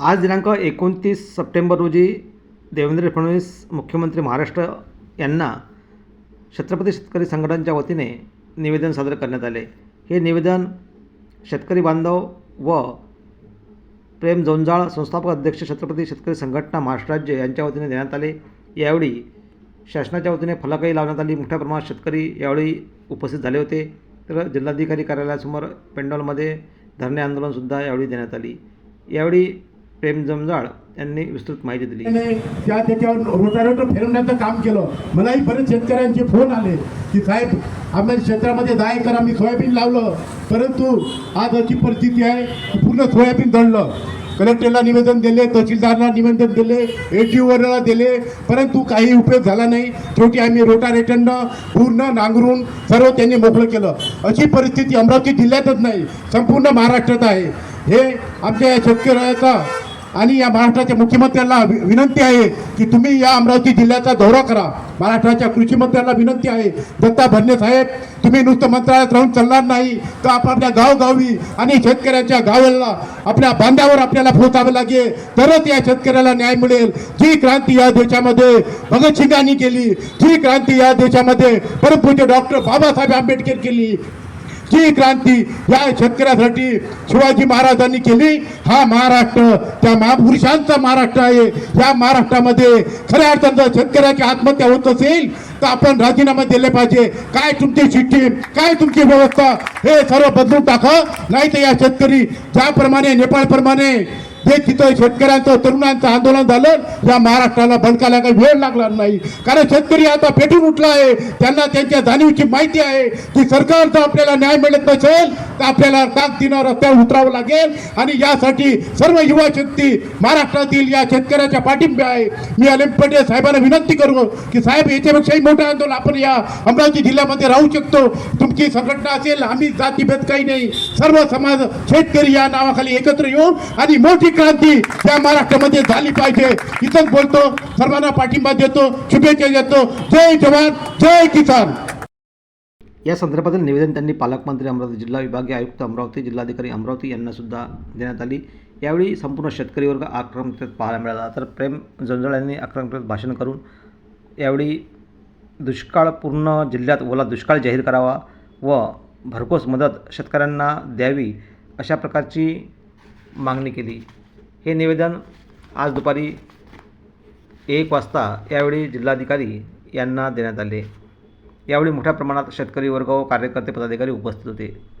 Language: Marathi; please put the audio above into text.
आज दिनांक एकोणतीस सप्टेंबर रोजी देवेंद्र फडणवीस मुख्यमंत्री महाराष्ट्र यांना छत्रपती शेतकरी संघटनेच्या वतीने निवेदन सादर करण्यात आले. हे निवेदन शेतकरी बांधव व प्रेम जोंजाळ संस्थापक अध्यक्ष छत्रपती शेतकरी संघटना महाराष्ट्र राज्य यांच्या वतीने देण्यात आले. यावेळी शासनाच्या वतीने फलकही लावण्यात आली. मोठ्या प्रमाणात शेतकरी यावेळी उपस्थित झाले होते. तर जिल्हाधिकारी कार्यालयासमोर पेंडॉलमध्ये धरणे आंदोलनसुद्धा यावेळी देण्यात आली. यावेळी प्रेम जमजाळ यांनी विस्तृत माहिती दिली. त्या त्याच्यावर रोटारोटर फिरवण्याचं काम केलं. मलाही बरेच शेतकऱ्यांचे फोन आले की साहेब आम्ही क्षेत्रामध्ये दहा एकर आम्ही सोयाबीन लावलं. परंतु आज अशी परिस्थिती आहे की पूर्ण सोयाबीन दळलं. कलेक्टरला निवेदन दिले तहसीलदारला निवेदन दिले एटीओवरला दिले. परंतु काही उपयोग झाला नाही. शेवटी आम्ही रोटारेटरनं पूर्ण नांगरून सर्व त्यांनी मोकळं केलं. अशी परिस्थिती अमरावती जिल्ह्यातच नाही संपूर्ण महाराष्ट्रात आहे. हे आमच्या या शेतकऱ्याचा आणि या महाराष्ट्राच्या मुख्यमंत्र्यांना विनंती आहे की तुम्ही या अमरावती जिल्ह्याचा दौरा करा. महाराष्ट्राच्या कृषीमंत्र्यांना विनंती आहे. दत्ता भरणे साहेब तुम्ही नुसतं मंत्रालयात राहून चालणार नाही. तर आपल्या गावगावी आणि शेतकऱ्यांच्या गावाला आपल्या बांध्यावर आपल्याला पोहोचावं लागेल. तरच या शेतकऱ्याला न्याय मिळेल. जी क्रांती या देशामध्ये भगतसिंगांनी केली जी क्रांती या देशामध्ये परमपूज्य डॉक्टर बाबासाहेब आंबेडकर केली. जी क्रांती या शेतकऱ्यासाठी शिवाजी महाराजांनी केली हा महाराष्ट्र त्या महापुरुषांचा महाराष्ट्र आहे. या महाराष्ट्रामध्ये खऱ्या अर्थानं जर शेतकऱ्याची आत्महत्या होत असेल तर आपण राजीनामा दिले पाहिजे. काय तुमची सिस्टीम काय तुमची व्यवस्था हे सर्व बदलून टाका. नाही तर या शेतकरी ज्याप्रमाणे नेपाळप्रमाणे जे तिथं शेतकऱ्यांचं तरुणांचं आंदोलन झालं. या महाराष्ट्राला बंदकायला काही वेळ लागला नाही. कारण शेतकरी आता पेटून उठला आहे. त्यांना त्यांच्या जाणीवची माहिती आहे. की सरकारचा आपल्याला न्याय मिळत नसेल तर आपल्याला ताकदीनं रस्त्यावर उतरावं लागेल. आणि यासाठी सर्व युवा शक्ती महाराष्ट्रातील या शेतकऱ्याच्या पाठिंबा आहे. मी अलिम पटेल साहेबांना विनंती करू की साहेब याच्यापेक्षाही मोठं आंदोलन आपण या अमरावती जिल्ह्यामध्ये राहू शकतो. तुमची संघटना असेल आम्ही जातीभेद काही नाही. सर्व समाज शेतकरी या नावाखाली एकत्र येऊन आणि मोठी क्रांती त्या महाराष्ट्रामध्ये झाली पाहिजे. इथंच बोलतो सर्वांना पाठिंबा देतो शुभेच्छा देतो. जय जवान जय किसान. या संदर्भातील निवेदन त्यांनी पालकमंत्री अमरावती जिल्हा विभागीय आयुक्त अमरावती जिल्हाधिकारी अमरावती यांना सुद्धा देण्यात आली. यावेळी संपूर्ण शेतकरी वर्ग आक्रमकतेत पाहायला मिळाला. तर प्रेम जंजळ यांनी आक्रमकतेत भाषण करून यावेळी दुष्काळ पूर्ण जिल्ह्यात ओला दुष्काळ जाहीर करावा व भरघोस मदत शेतकऱ्यांना द्यावी अशा प्रकारची मागणी केली. हे निवेदन आज दुपारी एक वाजता यावेळी जिल्हाधिकारी यांना देण्यात आले. यावेळी मोठ्या प्रमाणात शेतकरी वर्ग व कार्यकर्ते पदाधिकारी उपस्थित होते.